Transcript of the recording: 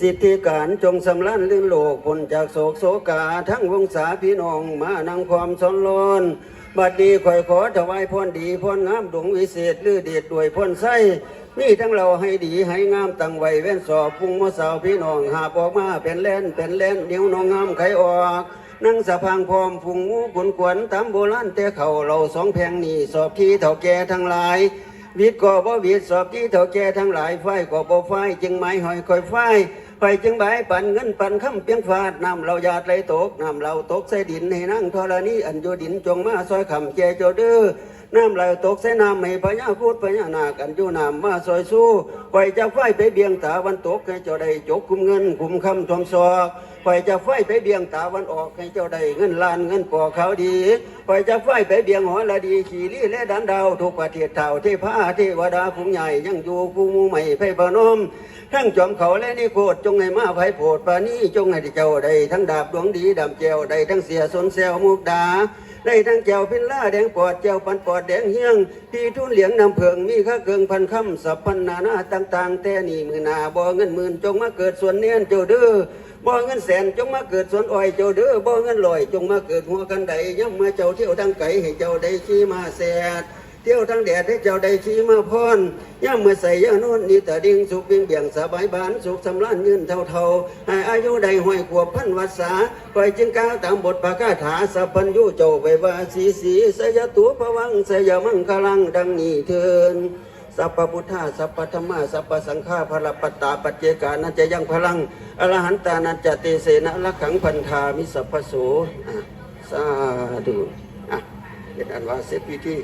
สิทธิการจงสำลันลื่นโลกพ้นจากโศกโศกา ทั้งวงศาพี่น้องมานังความสนลนบัดนี้ข่อยขอถวายพรดีพรงามดวงวิเศษลือเดชด้วยพรไส้มีทั้งเราให้ดีให้งามตั้งไว้เว้นสอบพุงมะสาวพี่น้องหาบออกมาเป็นแล่นเป็นแล่นนิ้วน้องงามไขออกนั่งสะพางพร้อมพุงหมูขุนขวนตามโบราณแต่เขาเราสองแพงนี่สอบที่เถ่าแก่ทั้งหลายวิทย์ก็บ่วิทย์สอบที่เถ่าแก่ทั้งหลายไฟก็บ่ไฟจึงไม้หอยคอยไฟ ไปจึงใบปันเงินปันคำเปียงฟาดนำเราหยาดไหลตกนำเราตกใส่ดินให้นั่งธรณีอันโยดินจงมาซอยคำแก่โจเด้อ น้ำไหลตกใส่น้ำให้พญาพูดพญานาคอันอยู่น้ำมาซอยสู้ไฟจะไฟไปเบียงตาวันตกให้เจ้าได้จกคุมเงินคุมคำทวมซอกไฟจะไฟไปเบียงตาวันออกให้เจ้าได้เงินล้านเงินปอเขาดีไฟจะไฟไปเบียงหอละดีขี่ลี่และดันดาวทุกประเทศเท่าเทพาเทวดาผู้ใหญ่ยังอยู่ผู้ใหม่ไพบนมทั้งจอมเขาและนิโคตจงให้มาไผโปรดปานี้จงให้เจ้าได้ทั้งดาบดวงดีดำแจวได้ทั้งเสียสนแซวมุกดา ได้ทั้งแจวพินล่าแดงปอดแจวปันปอดแดงเฮียงพี่ทุนเหลียงนำเพิงมีข้าเกิงพันคำสับพันนานาต่าง ๆ แต่นี่มือนาบ่เงินหมื่นจงมาเกิดส่วนเนียนเจ้าเด้อบ่เงินแสนจงมาเกิดส่วนอ้อยเจ้าเด้อบ่เงินลอยจงมาเกิดหัวกันใดย่ำมาเจ้าเที่ยวทั้งไก่ให้เจ้าได้ขี้มาแสด เที่ยวทั้งแดดให้เจ้าได้ชี้มาพรย่ามเมื่อใส่ย่านุ่นนี่แต่ดิ่งสุขเบียงเบี่ยงสบายบานสุขสำรานยืนเท่าเท่าๆให้อายุได้ห้อยขวบพันวัดษาคอยจึงก้าวตามบทปากาถาสัพพัญญูโจไว้ว่าสีสีสยตัวพวังสยมังคลังดังนี้เทินสัพพพุทธาสัพพธรรมาสัพพสังฆาพระปัตตาปัจเจกานัจจะยังพลังอรหันตานัจจเตเสนะลักขังพันธามิสัพพโสอะสาธุอะเป็นอันว่าเสร็จพิธี